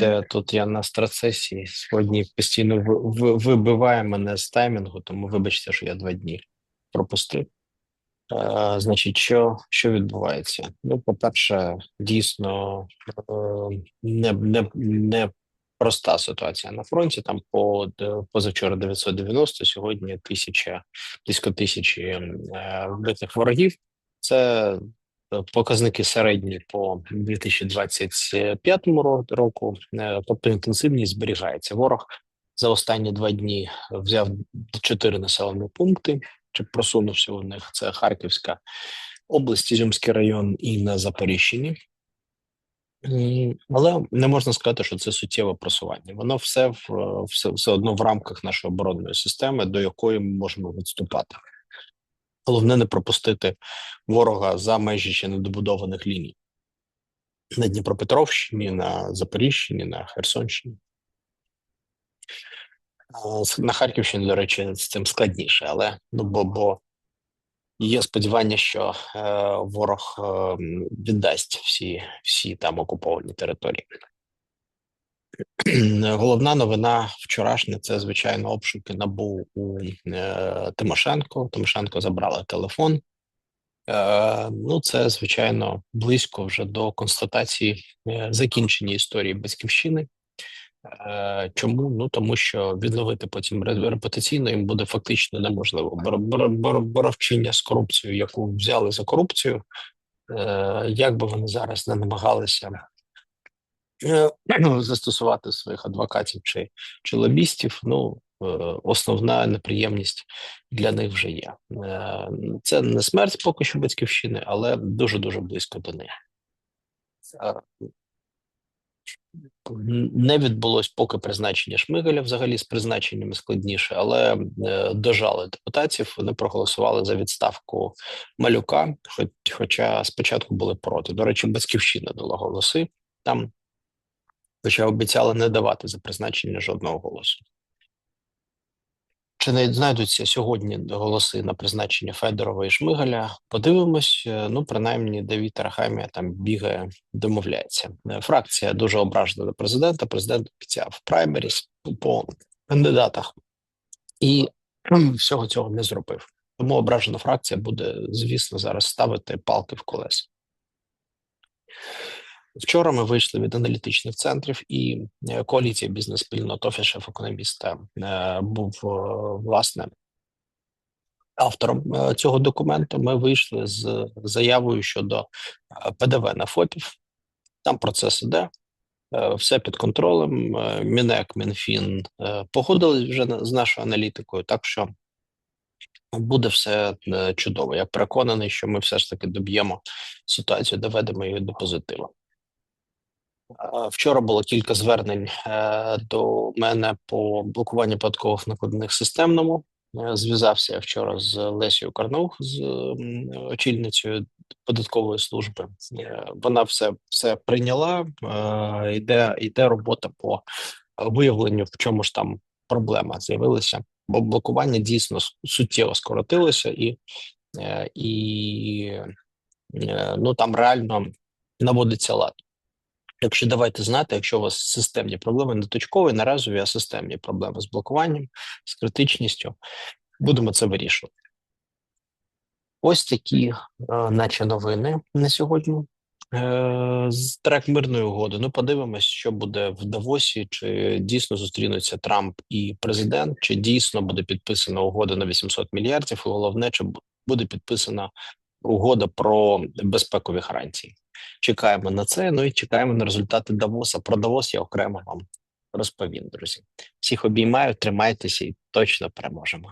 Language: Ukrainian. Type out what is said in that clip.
Вибачте, тут я на страцесії. Сьогодні постійно ви- ви- вибиває мене з таймінгу, тому вибачте, що я два дні пропустив. Е, значить, що, що відбувається? Ну, по-перше, дійсно е, не, не, не проста ситуація на фронті. Там по д- позавчора 990, сьогодні 1000, близько тисячі е, вбитих ворогів. Це е, показники середні по 2025 ро- року, е, тобто інтенсивність зберігається. Ворог за останні два дні взяв чотири населені пункти чи просунувся у них. Це Харківська область, Ізюмський район і на Запоріжчині. Але не можна сказати, що це суттєве просування. Воно все в все, все одно в рамках нашої оборонної системи, до якої ми можемо відступати. Головне не пропустити ворога за межі ще недобудованих ліній на Дніпропетровщині, на Запоріжчині, на Херсонщині. На Харківщині, до речі, з цим складніше, але ну бо, бо є сподівання, що е, ворог е, віддасть всі, всі там окуповані території. Головна новина вчорашня це звичайно обшуки набу у е, Тимошенко. Тимошенко забрала телефон. Е, ну, це звичайно близько вже до констатації е, закінчення історії батьківщини. Е, Чому? Ну тому що відновити потім ре- репутаційно їм буде фактично неможливо. Бор- бор- бор- Боровчиння з корупцією, яку взяли за корупцію, е, як би вони зараз не намагалися застосувати своїх адвокатів чи, чи лобістів, ну е, основна неприємність для них вже є. Е, Це не смерть поки що батьківщини, але дуже дуже близько до неї. Е, Не відбулось поки призначення Шмигаля взагалі з призначеннями складніше, але е, дожали депутатів. Вони проголосували за відставку малюка, хоч, хоча спочатку були проти. До речі, батьківщина дала голоси там, хоча обіцяли не давати за призначення жодного голосу. Чи не знайдуться сьогодні голоси на призначення Федорова і Шмигаля? Подивимось. Е, Ну, принаймні, Давід Арахамія там бігає, домовляється. Е, Фракція дуже ображена до президента. Президент обіцяв праймеріс по кандидатах і всього цього не зробив. Тому ображена фракція буде, звісно, зараз ставити палки в колеса. Вчора ми вийшли від аналітичних центрів, і е, коаліція бізнес-спільнот офіс економіста е, був е, власне автором е, цього документу. Ми вийшли з заявою щодо е, ПДВ на ФОПів. Там процес іде, е, все під контролем. Е, Мінек, Мінфін е, погодились вже з нашою аналітикою, так що буде все е, чудово. Я переконаний, що ми все ж таки доб'ємо ситуацію, доведемо її до позитиву. Вчора було кілька звернень е, до мене по блокуванню податкових накладних системному. Е, Зв'язався я вчора з Лесією Карнаух, з очільницею податкової служби. Е, Вона все, все прийняла. Йде, йде робота по виявленню, в чому ж там проблема з'явилася. Бо блокування дійсно суттєво скоротилося, і, і ну там реально наводиться лад. Якщо давайте знати, якщо у вас системні проблеми, не точкові, не разові, а системні проблеми з блокуванням, з критичністю, будемо це вирішувати. Ось такі, е, наче новини на сьогодні. Е, з трек мирної угоди. Ну, подивимось, що буде в Давосі, чи дійсно зустрінуться Трамп і президент, чи дійсно буде підписана угода на 800 мільярдів, і головне, чи буде підписана угода про безпекові гарантії. Чекаємо на це. Ну і чекаємо на результати Давоса. Про Давос я окремо вам розповім, друзі. Всіх обіймаю, тримайтеся і точно переможемо.